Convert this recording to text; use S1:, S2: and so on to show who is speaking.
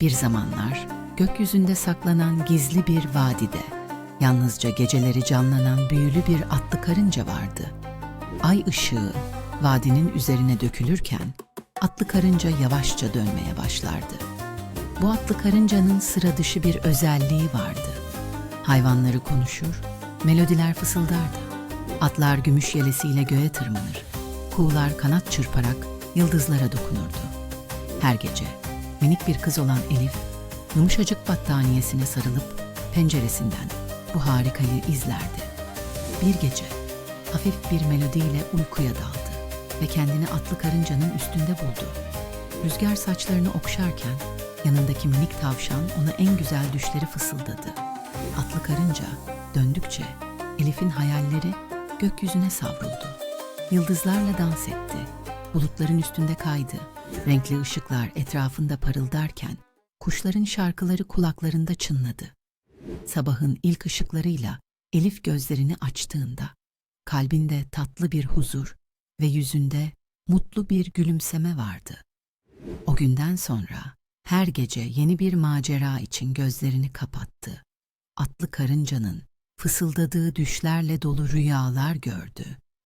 S1: Bir zamanlar gökyüzünde saklanan gizli bir vadide, yalnızca geceleri canlanan büyülü bir atlı karınca vardı. Ay ışığı vadinin üzerine dökülürken atlı karınca yavaşça dönmeye başlardı. Bu atlı karıncanın sıra dışı bir özelliği vardı. Hayvanları konuşur, melodiler fısıldardı. Atlar gümüş yelesiyle göğe tırmanır. Kuğular kanat çırparak yıldızlara dokunurdu. Her gece minik bir kız olan Elif, yumuşacık battaniyesine sarılıp penceresinden bu harikayı izlerdi. Bir gece hafif bir melodiyle uykuya daldı ve kendini atlı karıncanın üstünde buldu. Rüzgar saçlarını okşarken yanındaki minik tavşan ona en güzel düşleri fısıldadı. Atlı karınca döndükçe Elif'in hayalleri gökyüzüne savruldu. Yıldızlarla dans etti. Bulutların üstünde kaydı. Renkli ışıklar etrafında parıldarken kuşların şarkıları kulaklarında çınladı. Sabahın ilk ışıklarıyla Elif gözlerini açtığında kalbinde tatlı bir huzur ve yüzünde mutlu bir gülümseme vardı. O günden sonra her gece yeni bir macera için gözlerini kapattı. Atlı karıncanın fısıldadığı düşlerle dolu rüyalar gördü.